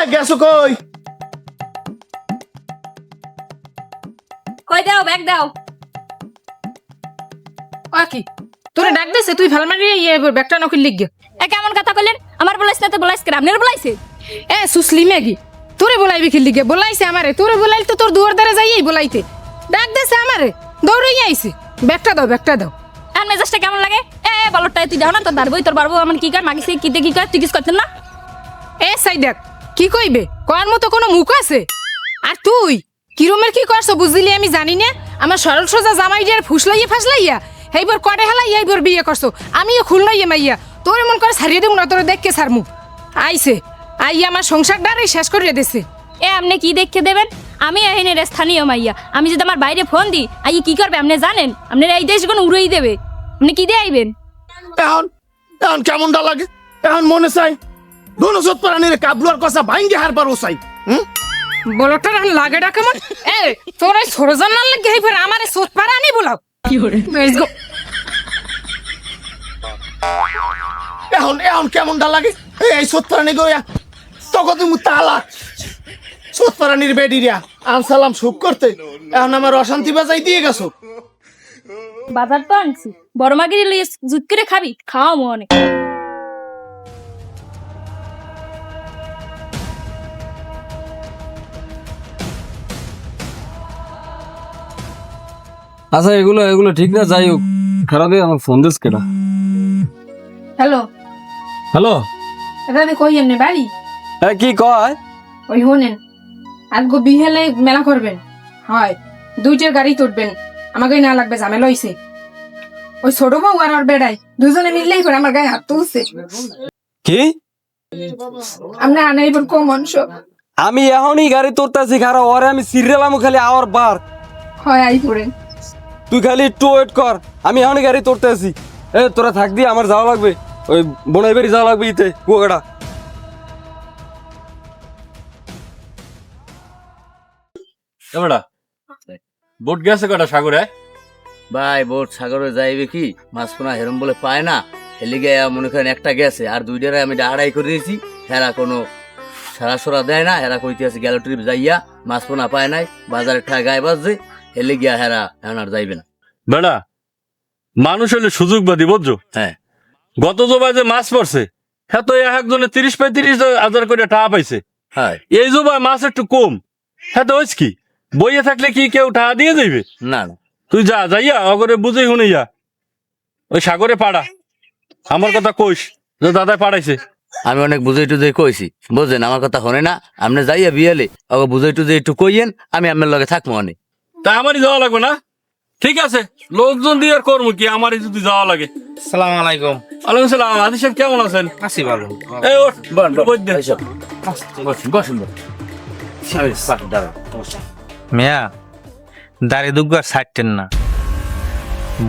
এ গেছো কই? কই দাও ব্যাগ দাও। ও কি? তোরে ডাক দিছে তুই ফেল মারি ইয়ে ব্যাগটা নকিল লিখ গে এ কেমন কথা কইলেন? আমার বলাইছ না তো বলাইছ কেন? আপনার বলাইছে? এ সুসলি মেগি তোরে বলাইবি কি লিগে বলাইছে আমারে তোরে বলাইল তো তোর দুয়ার দ্বারা যাইই বলাইতে। ডাক দিছে আমারে দৌড়াই আইছে। ব্যাগটা দাও ব্যাগটা দাও। আর মেজাজটা কেমন লাগে? এ বলটা তুই দাও না তোর দাঁড়বই তোর বারবো আমার কি কর মাগিছে কিতে কি কর তুই কিছু করতেন না? এ সাই দেখ কি কইবে? কয়ার মতো কোনো মুখ আছে? আর তুই কিরমের কি করছ বুঝলি আমি জানি না? আমার সরল সোজা জামাই ডিয়ার ফুসলাইয়া ফাসলাইয়া এইবার কড়ে হেলাই এইবার বিয়ে করছ। আমিও খুলনাইয়া মাইয়া। তোর মন করে ছাড়িয়ে দেবো না তোরে দেখকে সারমু আইছে আইয়া আমার সংসার ডারে শেষ করিয়ে দিছে। এ আপনি কি দেখে দেবেন? আমি এখানে রে স্থানীয় মাইয়া। আমি যদি আমার বাইরে ফোন দিই আই কি করবে আপনি জানেন? আপনার এই দেশগুলো উড়েই দেবে। আপনি কি দিয়ে আইবেন? এখন এখন কেমনটা লাগে? এখন মনে চাই। গণসৎ প্রাণীর কাবলুয়ার কথা ভাঙ্গে হার পারো চাই হুম? বলটা লাগে ডাকে কেমন? এ তোর এই সরজন না লাগে এইবার আমারে সোত পারা আনি বলাও। কি করে এখন এখন কেমনটা লাগে? এই সৎপ্রাণী গয়া তখন তুমি তালা। সৎপ্রাণীর বেডিরিয়া আনসালাম সুখ করতে এখন আমার অশান্তি বাজাই দিয়ে গেছো। বাজার তো আনছি। বড় মাগিরি লিয়ে জুত করে খাবি। খাওয়া মনে আচ্ছা এগুলো এগুলো ঠিক না যাই হোক। খারাপ আমার ফোন দিস কেটা। হ্যালো। হ্যালো। এটা আমি কই এমনি বাড়ি? হ্যাঁ কি কয়? ওই হোনেন আজগো বিহেলে মেলা করবেন। হয় দুইটার গাড়ি তুলবেন আমাকে না লাগবে ঝামেলা হইছে। ওই ছোট বউ আর ওর বেড়াই দুজনে মিললেই করে আমার গায়ে হাত তুলছে। কি? আমরা আনাই এবার কম অংশ আমি এখনই গাড়ি তোরতাছি খারাপ ওরে আমি সিরিয়ালাম খালি আওয়ার বার। হয় আই পড়েন। তুই খালি একটু ওয়েট কর আমি এখনই গাড়ি তোরতেছি এ তোরা থাক দি আমার যাওয়া লাগবে। ওই বোনাই বাড়ি যাওয়া লাগবে ইতে কুয়াকাটা। এবারা বোট গেছে কটা সাগরে? ভাই বোট সাগরে যাইবে কি? মাছ পোনা হেরম বলে পায় না। হেলিগে মনে করেন একটা গেছে আর দুইটারে আমি আড়াই করে দিয়েছি। হেরা কোনো সারা সরা দেয় না হেরা কইতে আছে গেল ট্রিপ যাইয়া মাছ পোনা পায় নাই বাজারে ঠা গায়ে বাজছে। হেলে গিয়া হেরা এখন আর যাইবে না। বেড়া মানুষ হলে সুযোগ বাদি বুঝছ? হ্যাঁ। গত জবাই যে মাছ পড়ছে হ্যাঁ তো এক একজনে তিরিশ পঁয়ত্রিশ হাজার করে টাকা পাইছে। হয়। এই জবাই মাছ একটু কম। হ্যাঁ তো হয়েছে কি? বইয়ে থাকলে কি কেউ টাকা দিয়ে যাইবে? না না। তুই যা যাইয়া অগরে বুঝেই শুনে যা। ওই সাগরে পাড়া। আমার কথা কইস যে দাদাই পাড়াইছে। আমি অনেক বুঝাই টুজাই কইছি বুঝলেন আমার কথা হনে না? আপনি যাইয়া বিয়ালে ওকে বুঝাই টুজাই একটু কইয়েন আমি আপনার লগে থাকব অনেক। তা আমারই যাওয়া লাগবে না? ঠিক আছে লোকজন দিয়ে আর করব কি? আমারই যদি যাওয়া লাগে। সালাম আলাইকুম। আলাইকুম সালাম। আদি সাহেব কেমন আছেন? আছি ভালো। এই ওঠ। এইসব। বসুন। বসুন। বসুন। আমি পাশে দাঁড়াও। মেয়া ছাড়তেন না।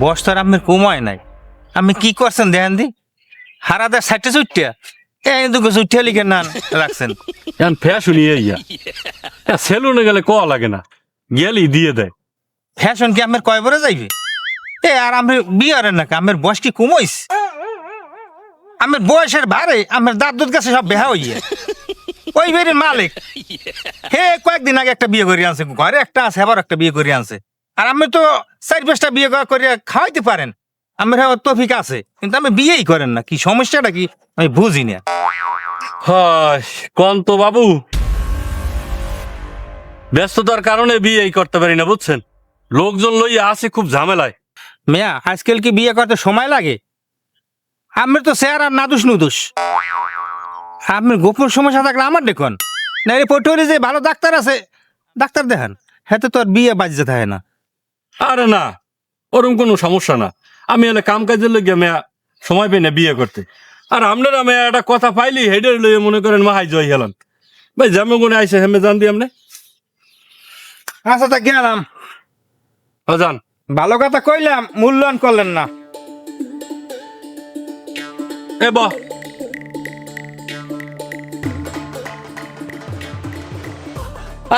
বস তো আর আপনার কমায় নাই। আমি কি করছেন দেখেন দি? হারাদা সাইটে চুটিয়া এই দুগো চুটিয়া লিখে নান রাখছেন? এখন ফ্যাশন ইয়া। সেলুনে গেলে ক লাগে না? গেলেই দিয়ে দেয়। ফ্যাশন কি আমার কয় বরে যাইবে? এ আর আমি বিয়ারের নাকি আমার বয়স কি কমাইস? আমার বয়সের ভারে আমার দুধ কাছে সব বেহা হইয়া। ওই বেরির মালিক। হে কয়েকদিন আগে একটা বিয়ে করে আনছে ঘরে একটা আছে আবার একটা বিয়ে করে আনছে। আর আমি তো চার পাঁচটা বিয়ে করে খাওয়াইতে পারেন। আমার হ্যাঁ তফিক আছে কিন্তু আমি বিয়েই করেন না। কি সমস্যাটা কি? আমি বুঝি না। হয় কন তো বাবু। ব্যস্ততার কারণে বিয়ে করতে পারি না বুঝছেন? লোকজন লইয়া আছে খুব ঝামেলায়। মেয়া আজকাল কি বিয়ে করতে সময় লাগে? আমার তো স্যার আর নাদুস নুদুস। আপনার গোপন সমস্যা থাকলে আমার দেখুন। পটুয়ারি যে ভালো ডাক্তার আছে ডাক্তার দেখান। হ্যাঁ তো আর বিয়ে বাজতে থাকে না। আরে না ওরকম কোনো সমস্যা না। আমি এলে কাম কাজের লেগে মেয়া সময় পাই না বিয়ে করতে। আর আপনারা মেয়া একটা কথা পাইলি হেডের লইয়ে মনে করেন মাহাই জয় হেলান ভাই যেমন গুণে আইসে হেমে জান দি আপনি আচ্ছা তা গেলাম। ও যান ভালো কথা কইলাম মূল্যায়ন করলেন না। এ বাহ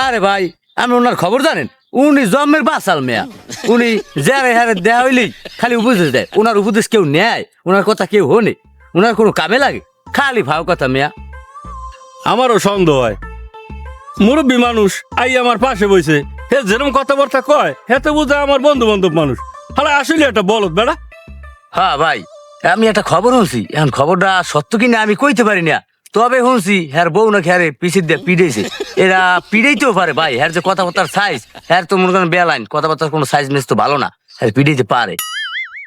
আরে ভাই আমি ওনার খবর জানেন? উনি জন্মের বাসাল মেয়া। উনি যারে হারে দেয়া হইলেই খালি উপদেশ দেয়। ওনার উপদেশ কেউ নেয় ওনার কথা কেউ হনে। ওনার কোনো কামে লাগে? খালি ভাও কথা মেয়া। আমারও সন্দেহ হয়। মুরব্বী মানুষ আই আমার পাশে বইছে। হে যেরকম কথাবার্তা কয় হেতে বুঝে আমার বন্ধু বান্ধব মানুষ। হালা আসলে একটা বলত বেড়া। হ্যাঁ ভাই আমি একটা খবর শুনছি। এখন খবরটা সত্য কিনা আমি কইতে পারি না। তবে শুনছি হ্যার বউ নাকি হ্যারে পিছিয়ে দিয়ে পিড়েছে এরা পিড়াইতেও পারে ভাই। হ্যার যে কথাবার্তার সাইজ হ্যার তো মনে করেন বেলাইন কথাবার্তার কোনো সাইজ মেস তো ভালো না। হ্যাঁ পিড়াইতে পারে।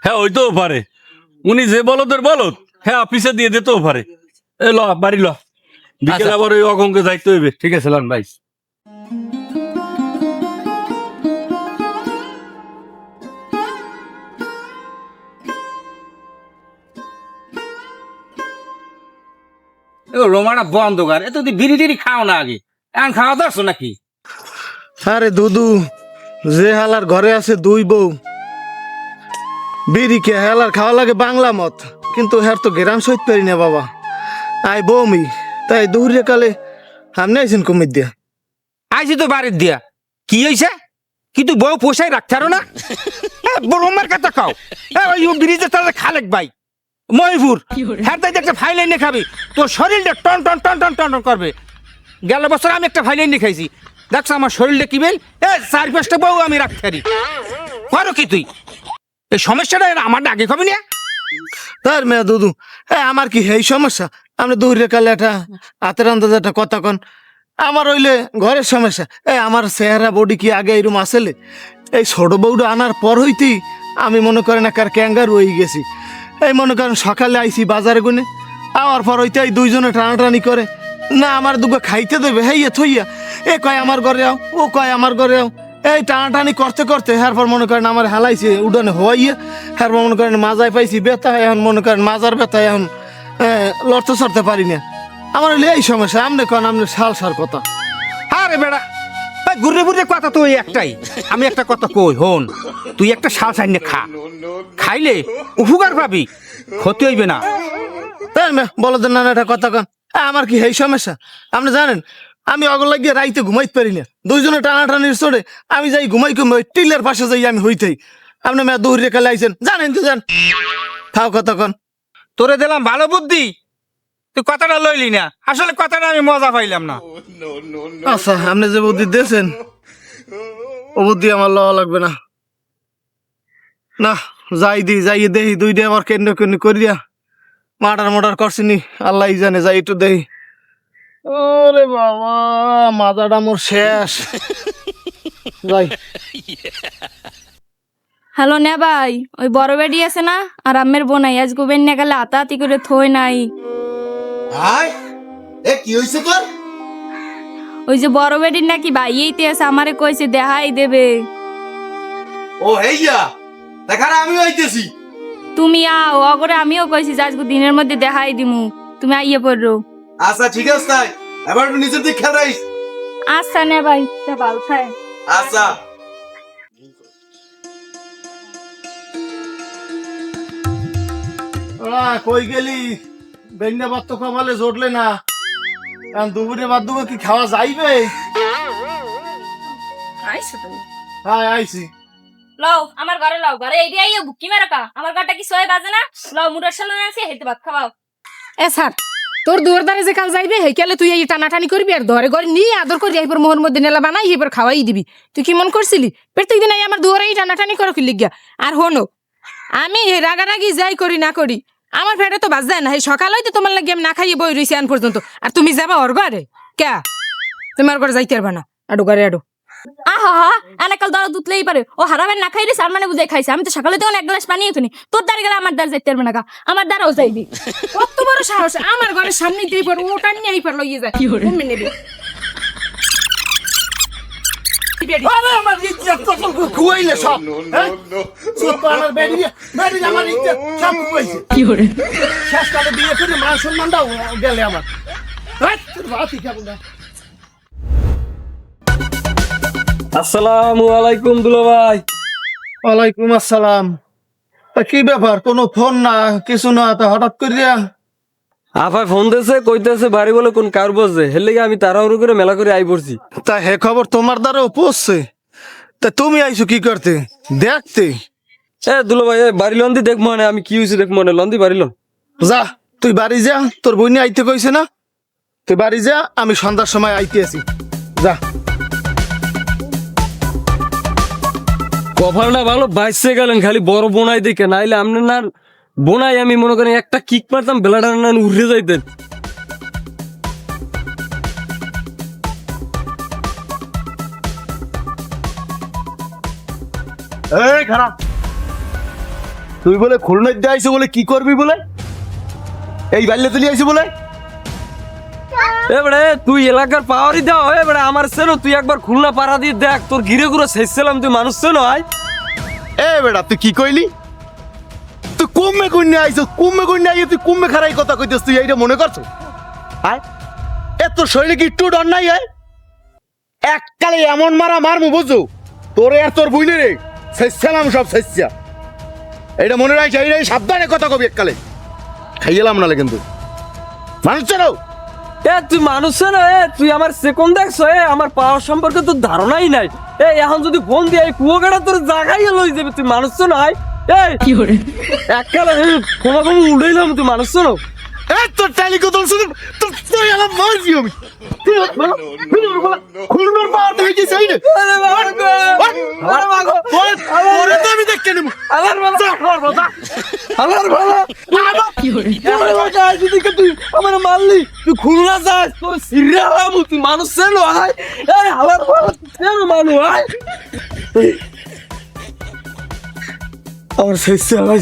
হ্যাঁ ওইতেও পারে। উনি যে বলদের বলত হ্যাঁ পিছে দিয়ে দিতেও পারে। এ ল বাড়ি ল। বিকেল আচ্ছা। আবার ওই অঙ্কে যাইতে হইবে। ঠিক আছে লন ভাই রোমানা বন্ধ কর। এ তুই বিড়ি টিড়ি খাও না আগে। এখন খাওয়া দাওয়া নাকি? আরে দুদু যে হালার ঘরে আছে দুই বউ। বিড়ি কে হেলার খাওয়া লাগে বাংলা মত। কিন্তু হ্যার তো গেরাম সইতে পারি না বাবা। আই বৌমি। তাই দৌড়ে কালে সামনে আইছেন কুমির দিয়া। আইছি তো বাড়ির দিয়া। কি হয়েছে কিন্তু বউ পোষাই রাখতারো না? রোমার কথা খাও। হ্যাঁ ওই ব্রিজের তাহলে খালেক ভাই। ময়ূর হ্যাঁ তাই একটা ফাইল এনে খাবি। তোর শরীরটা টন টন টন টন টন টন করবে। গেল বছর আমি একটা ফাইল এনে খাইছি। দেখছ আমার শরীরটা কি বেল? এ চার পাঁচটা বউ আমি রাখতে পারি। করো কি তুই? এই সমস্যাটা আমার আগে খাবি না? তার মেয়ে দুদু হ্যাঁ আমার কি এই সমস্যা? আপনি দৌড়ে কালে একটা হাতের আন্দাজ একটা কথা কন। আমার হইলে ঘরের সমস্যা। এই আমার চেহারা বডি কি আগে এরম আসেলে এই ছোট বউটা আনার পর হইতেই আমি মনে করেন একার ক্যাঙ্গার হয়ে গেছি। এই মনে করেন সকালে আইছি বাজারে গুনে। আওয়ার পর হইতে এই দুইজনে টানাটানি করে। না আমার দুগো খাইতে দেবে হেইয়া থইয়া। এ কয় আমার ঘরে আও ও কয় আমার ঘরে আও। এই টানাটানি করতে করতে এরপর মনে করেন আমার হেলাইছে উডানে হওয়াইয়া এরপর মনে করেন মাজায় পাইছি ব্যথা এখন মনে করেন মাজার ব্যথা এখন লড়তে চড়তে পারি না। আমার হইলে এই সমস্যা আমনে কন আমনে সাল সার কথা। আরে বেড়া ঘুরে ঘুরে কথা তো ওই একটাই। আমি একটা কথা কই হন তুই একটা শাল সাইনে খা। খাইলে উপকার পাবি ক্ষতি হইবে না। তাই না বলো তো নানা একটা কথা কন। আমার কি এই সমস্যা? আপনি জানেন আমি অগল লাগিয়ে রাইতে ঘুমাইতে পারি না। দুইজনে টানাটানির চড়ে আমি যাই ঘুমাই ঘুমাই টিলের পাশে যাই আমি হইতেই। আপনি মেয়ে দৌড়ে কালে আইছেন জানেন তো জান। খাও কথা কন। তোরে দিলাম ভালো বুদ্ধি। তুই কথাটা লইলি না। আসলে কথাটা আমি মজা পাইলাম না। আচ্ছা আপনি যে বুদ্ধি দিয়েছেন ও বুদ্ধি আমার লওয়া লাগবে না। না যাই দি যাই দেহি দুই দিয়ে আবার কেন্দ্র কেন্দ্র করি দিয়া মার্ডার মার্ডার করছিনি আল্লাহ জানে যাই একটু দেহি। ওরে বাবা মাজাটা মোর শেষ। যাই। হ্যালো নে ভাই ওই বড় বেডি আছে না? আর আমের বোনাই আজ গোবেন না গেলে হাতাহাতি করে থই নাই। ভাই এ কি হইছে তোর? ওই যে বড় বেডির নাকি ভাই এইতে আছে আমারে কইছে দেখাই দেবে। ও হেইয়া দেখার আমি হইতেছি তুমি আও অগরে আমিও কইছি যে আজকে দিনের মধ্যে দেখাই দিমু। তুমি আইয়ে পড়ো। আচ্ছা ঠিক আছে তাই। এবার একটু নিচের দিক খেয়াল রাখিস। আচ্ছা নে ভাই তা ভালো খায় আচ্ছা। কই গেলি? বেঙ্গা ভাত তো কমালে জোটলে না। কারণ দুপুরে বাদ দুপুরে কি খাওয়া যাইবে? আইছো তুমি? হ্যাঁ আইছি। লও আমার ঘরে লও ঘরে এই দিয়ে বুকি মেরে কা আমার ঘরটা কি সয় বাজে না? লও মুরার সামনে আছে হেতে ভাত খাওয়াও। এ স্যার তোর দুয়ার দ্বারে যে কাল যাইবে হেকালে তুই এই টানাটানি করবি আর ধরে ঘরে নিয়ে আদর করি এইবার মোহর মধ্যে নেলা বানাই এবার খাওয়াই দিবি। তুই কি মন করছিলি? প্রত্যেক দিন এই আমার দুয়ারে এই টানাটানি করো কি লিগিয়া। আর হনো আমি রাগারাগি যাই করি না করি আমার ফেটে তো বাজ যায় না। এই সকাল হইতে তোমার লাগে আমি না খাইয়ে বই রইছি আন পর্যন্ত। আর তুমি যাবা ওর ঘরে? কে তোমার ঘরে যাইতে পারবা না। আডু ঘরে আডু। আহা হা কাল দরা দুতলেই পারে। ও হারাবেন না খাইলে সার মানে বুঝাই খাইছে। আমি তো সকালে তখন এক গ্লাস পানি এখানে। তোর দ্বারে গেলে আমার দ্বার যাইতে পারবে না কা আমার দ্বারাও যাইবি। কত বড় সাহস। আমার ঘরের সামনে দিয়ে পর ওটা নিয়ে এই পর লইয়ে যায়। তুমি আরে আমার ইজ্জত তো খুয়াইলে সব হ্যাঁ? চুপ আমার বেডি বেডি আমার ইজ্জত সব খুয়াইছে কি করে? শেষ কালে বিয়ে করে মান সম্মানটাও গেলে আমার। হাট, তোর বাতি কেমন না আসসালামু আলাইকুম দুলো ভাই ওয়ালাইকুম আসসালাম। তা কি ব্যাপার কোনো ফোন না কিছু না তা হঠাৎ করিয়া আফাই ফোন দিয়েছে কইতেছে বাড়ি বলে কোন কার বসছে? হের লেগে আমি তাড়াহুড়ো করে মেলা করে আই পড়ছি। তা হে খবর তোমার দ্বারাও পৌঁছছে তা তুমি আইছো কি করতে? দেখতে? এ দুলো ভাই এ বাড়ি লন্দি দেখ মনে আমি কি হয়েছে দেখ মনে লন্দি বাড়ি লন। যা তুই বাড়ি যা তোর বইনি আইতে কইছে না? তুই বাড়ি যা আমি সন্ধ্যার সময় আইতে আছি। যা। কপালটা ভালো বাইসে গেলেন খালি বড় বোনাই দেখে নাইলে আপনি না বোনাই আমি মনে করেন একটা কিক মারতাম বেলাটা না উড়ে যাইতেন। এই খারাপ। তুই বলে খুলনার দিয়ে আইসো বলে কি করবি বলে? এই বাইলে তুলি আইসে বলে? এবারে তুই এলাকার পাওয়ারই দাও এবারে আমার সেনো তুই একবার খুলনা পাড়া দিয়ে দেখ তোর ঘিরে ঘুরে শেষছিলাম তুই মানুষ সেনো আয়। এ বেটা তুই কি কইলি? কুম্মে কন্যা আইছ, কুম্মে কন্যা আইয়ে তুই কুম্মে খারাই কথা কইতেছ, তুই এইটা মনে করছ? আয়। এ তোর শরীরে কি একটু ডর নাই, আয়। এককালে এমন মারা মারমু, বুঝছ? তোরে আর তোর বুইনে রে শেষছিলাম সব শেষছিয়া এইটা মনে রাখছে এইটাই সাবধানে কথা কবি এককালে। খাইয়েলাম নালে কিন্তু। মানুষ চেনো? এ, তুই মানুষ না এ, তুই আমার সেকন্ড দেখছ, এ, আমার পাওয়ার সম্পর্কে তোর ধারণাই নাই। এ, এখন যদি ফোন দিয়ে এই কুয়োকাটা তোর জায়গায় লই যাবে, তুই মানুষ নয় এই! কি করে এককালে কোনো কোনো উড়াইলাম তুই মানুষ শোনো। তোর টালি কত তোর তুই আমার মারছি আমি পাওয়ার তো দেখতে নেব। বাবা। আমার বাবা। কি করে তুই আমার মারলি। তুই খুলনা যাস তোর সিরিয়াল তুই মানুষ আয়। এই আলার বাবা কেন মানু আয়। আমার শেষ চালাই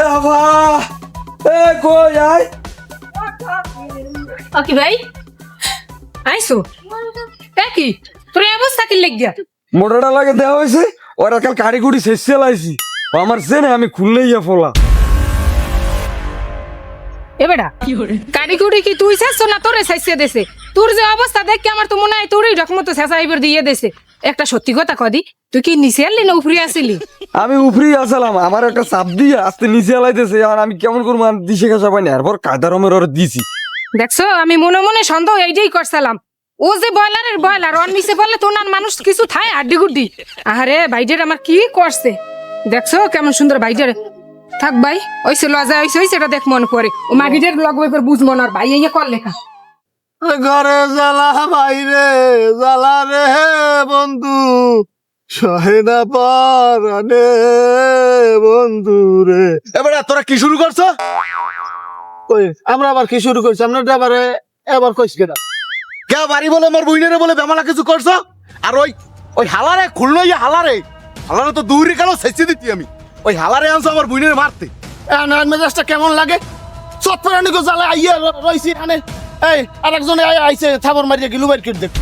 এ বাবা এ কই আয়? ওকে ভাই আইসো। কি তোর অবস্থা কি লেগিয়া মোটরটা লাগে দেওয়া হয়েছে ওরা কাল কারিগুড়ি শেষ চালাইছি আমার সেনে আমি খুললে ইয়া ফোলা। এ বেটা কারিকুরি কি তুই শেষ না তোরে শেষে দেশে তোর যে অবস্থা দেখে আমার তো মনে হয় তোরই রকমতো শেষা এবার দিয়ে দেছে। একটা সত্যি কথা কদি তুই কি নিচে আনলি না উপরে আসিলি? আমি উপরি আসলাম আমার একটা চাপ দিয়ে আস্তে নিচে আলাইতেছে আর আমি কেমন করব দিশে খাসা পাইনি এরপর কায়দারমের ওর দিছি। দেখছ আমি মনে মনে সন্দেহ এইটাই করছিলাম। ও যে বয়লারের বয়লার ওর নিচে বললে তো না মানুষ কিছু থায় আড্ডি গুড্ডি আরে ভাইজের আমার কি করছে? দেখছ কেমন সুন্দর ভাইজের থাক ভাই ওইসে লজা ওইসে ওইসে এটা দেখ মনে পড়ে। ও মাগিদের লগবে করে বুঝ মনে আর ভাই ইয়ে কর লেখা। ঘরে জ্বালা বাইরে জ্বালা রে বন্ধু। সহে না পারানে বন্ধু রে। এবারে তোরা কি শুরু করছ? কই আমরা আবার কি শুরু করছি? আমরা এবারে এবার কইস কেনা কে বাড়ি বলে আমার বইনেরে বলে বেমালা কিছু করছ? আর ওই ওই হালারে খুললো ইয়ে হালারে হালারে তো দূরে গেল শেষে দিতি আমি। ওই হালারে আনছো আমার বইনেরে মারতে। মেজাজটা কেমন লাগে? চটপরানি গো জ্বালা আইয়া রইছি এখানে। এই আরেকজনে আই আইছে থাবর মারিয়া গিলু বাইর করে দেখ।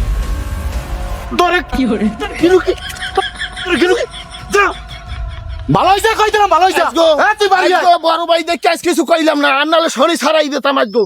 দরে কি করে গিলু কি গিলু কি যা। ভালো হইছে কইতে না ভালো হইছে। হ্যাঁ তুই বাড়ি বড় ভাই দেখ কিছু কইলাম না। আর নাহলে শনি ছাড়াই দিতাম আজ গো।